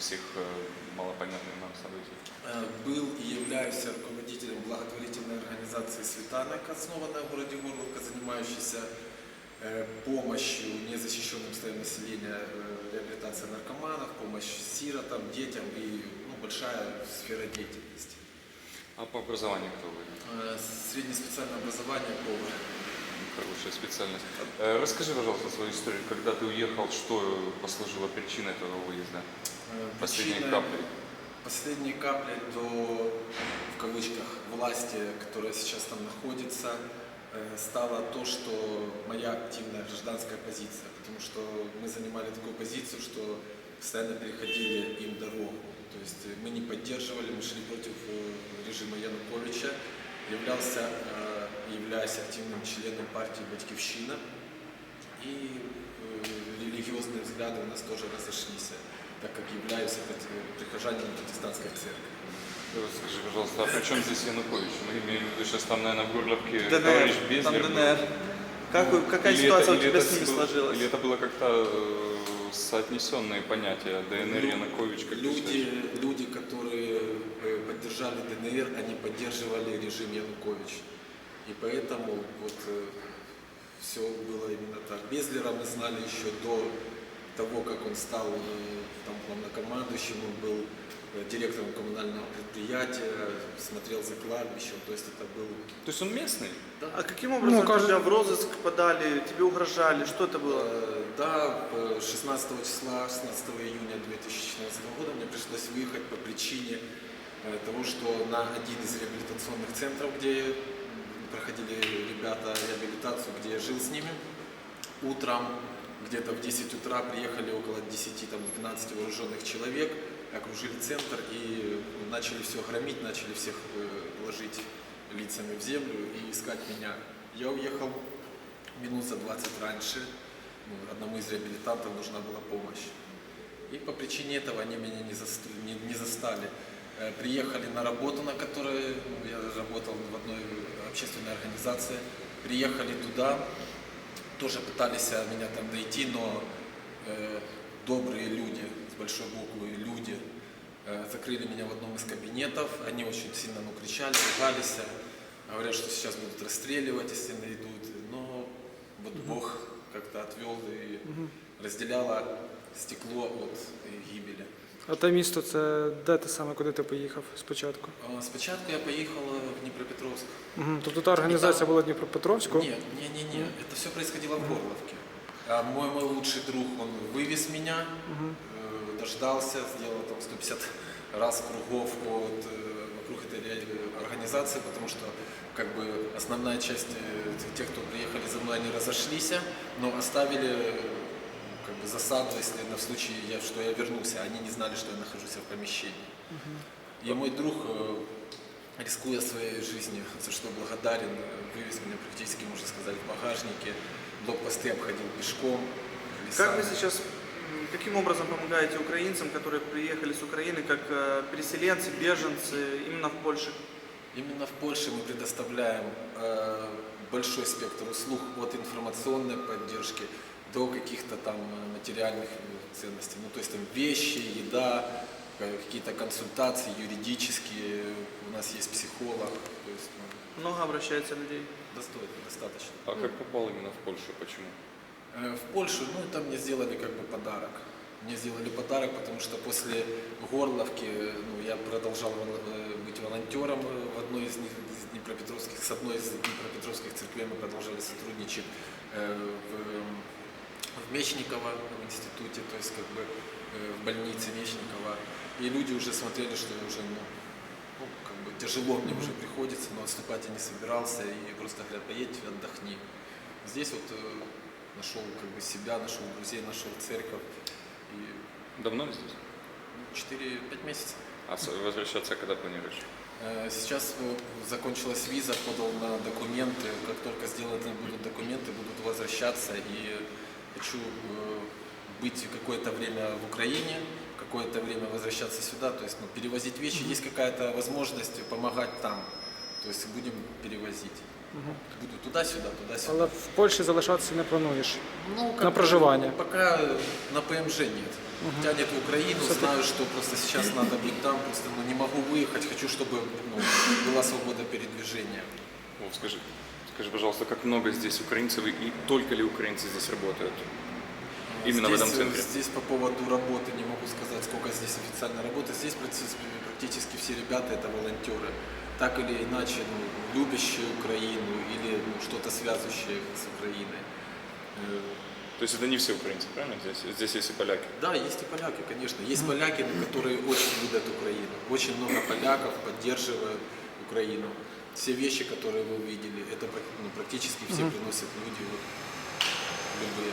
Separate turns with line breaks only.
всех э, малопонятных нам событий?
Э, Был и являюсь руководителем благотворительной организации «Светанок», основанной в городе Горловка, занимающейся э, помощью незащищенным слоям населения, реабилитация наркоманов, помощь сиротам, детям и ну, большая сфера деятельности.
А по образованию кто вы?
Среднее специальное образование повар.
Хорошая специальность. Э, Расскажи, пожалуйста, свою историю. Когда ты уехал, что послужило причиной этого выезда?
Э,
Последней
причиной-
каплей.
Последней каплей до, в кавычках, власти, которая сейчас там находится, э, стало то, что моя активная гражданская позиция. Потому что мы занимали такую позицию, что постоянно переходили им дорогу. То есть мы не поддерживали, мы шли против режима Януковича. Являлся, э, являюсь активным членом партии «Батькивщина». И э, религиозные взгляды у нас тоже разошлись, так как являюсь э, прихожанином протестантской церкви.
Э, Скажи, пожалуйста, а при чем здесь Янукович? Мы имеем в виду сейчас там, наверное, в Горловке
ДНР,
товарищ
там
Безлер.
ДНР. Как вы- какая
Или
ситуация
это-
у тебя с ними
было-
сложилась?
Или это было как-то э, соотнесенные понятия ДНР,
Лю-
Янукович, как
Люди, люди, которые поддержали ДНР, они поддерживали режим Янукович. И поэтому вот все было именно так. Безлера мы знали еще до того, как он стал э, там, главнокомандующим, он был э, директором коммунального предприятия, смотрел за кладбищем, то есть это был
То есть он местный?
А каким образом
Ну, кажется-
тебя в розыск подали, тебе угрожали, что это было?
Э, Да, э, 16 числа, 16 июня 2014 года мне пришлось выехать по причине э, того, что на один из реабилитационных центров, где проходили ребята реабилитацию, где я жил с ними, утром где-то в 10 утра приехали около 10-12 вооруженных человек, окружили центр и начали все громить, начали всех э, ложить лицами в землю и искать меня. Я уехал минут за 20 раньше, ну, одному из реабилитантов нужна была помощь. И по причине этого они меня не, заст- не, не застали. Э, Приехали на работу, на которой ну, я работал в одной общественной организации. Приехали туда, тоже пытались меня там найти, но э, добрые люди, с большой буквы люди, э, закрыли меня в одном из кабинетов. Они очень сильно ну, кричали, ругались, э, говорят, что сейчас будут расстреливать, если найдут. Но вот Бог как-то отвел и разделяло стекло от э, гибели.
А те місто це де те саме, куди ти поїхав спочатку?
А, Спочатку я поехал э, в Днепропетровск.
Угу. Тобто та організація була Дніпропетровську?
Нет, не, не, не, это все происходило в Горловке. А мой, мой лучший друг, он вывез меня, э, дождался, сделал там 150 раз кругов от, э, вокруг этой ре- организации, потому что как бы основная часть э, тех, кто приехали за мной, они разошлись, но оставили э, как бы засаду, если на случай, я, что я вернулся, они не знали, что я нахожусь в помещении. И мой друг, э, рискуя своей жизнью, за что благодарен, вывез меня практически, можно сказать, в багажнике, блокпосты обходил пешком.
Как вы
лесами.
сейчас, каким образом помогаете украинцам, которые приехали с Украины как э, переселенцы, беженцы именно в Польше?
Именно в Польше мы предоставляем э, большой спектр услуг от информационной поддержки до каких-то там материальных ценностей. Ну, то есть там вещи, еда, э, какие-то консультации юридические, у нас есть психолог, то есть ну,
Много обращается людей.
достойно, достаточно.
А как попал именно в Польшу? Почему?
Э, В Польшу, ну, там мне сделали как бы подарок. Мне сделали подарок, потому что после Горловки ну, я продолжал э, быть волонтером в одной из из Днепропетровских, с одной из Днепропетровских церквей мы продолжали сотрудничать в, в Мечниково в институте, то есть как бы э, в больнице Мечникова. И люди уже смотрели, что уже ну, ну, как бы тяжело мне уже приходится, но отступать я не собирался, и просто говорят, поедь, отдохни. Здесь вот э, нашел как бы себя, нашел друзей, нашел церковь. И
Давно здесь?
ну, 4-5 месяцев.
А возвращаться когда планируешь?
Э, Сейчас закончилась виза, подал на документы. Как только сделаны будут документы, будут возвращаться. И хочу э, быть какое-то время в Украине, какое-то время возвращаться сюда. То есть ну, перевозить вещи. Есть какая-то возможность помогать там. То есть будем перевозить. Буду туда-сюда, туда-сюда.
Але в Польщі залишатися не плануєш.
Ну,
На проживание.
Пока на ПМЖ нет. тянет в Украину, знаю, что просто сейчас надо быть там, просто ну, не могу выехать, хочу, чтобы ну, была свобода передвижения.
Вов, скажи, скажи, пожалуйста, как много здесь украинцев и только ли украинцы здесь работают? Именно в
здесь,
этом центре?
э, Здесь по поводу работы не могу сказать, сколько здесь официально работы. Здесь практически, практически все ребята это волонтеры. Так или иначе, ну, любящие Украину или ну, что-то связывающее их с Украиной. Э,
То есть это не все украинцы, правильно? Здесь, здесь есть и поляки.
Да, есть и поляки, конечно. Есть поляки, которые очень любят Украину. Очень много поляков поддерживают Украину. Все вещи, которые вы увидели, это ну, практически все приносят люди вот, любые.